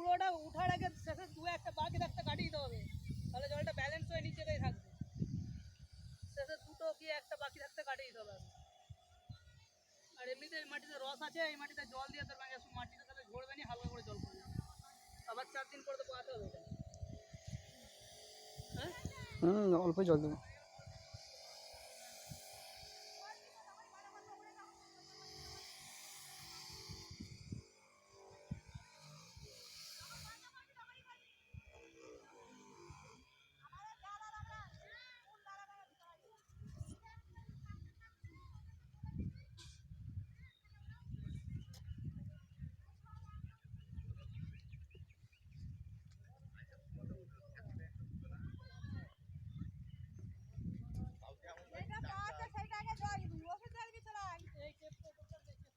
পুরোটা উঠার আগে শেষে দু একটা বাকি একটা কাটিয়ে দিতে হবে। তাহলে জলটা ব্যালেন্স হয়ে নিচেতেই থাকবে। শেষে দুটো কি একটা বাকি থাকতে কাটিয়ে দিতে হবে আর এমনিতে এই মাটিতে রস আছে, এই মাটিতে জল দিয়ে তোর মানে মাটিতে তাহলে ঝরবে না, হালকা করে জল পড়বে আবার চার দিন পরে তো পাতে হবে হ্যাঁ? হুম, অল্প জল দেবো।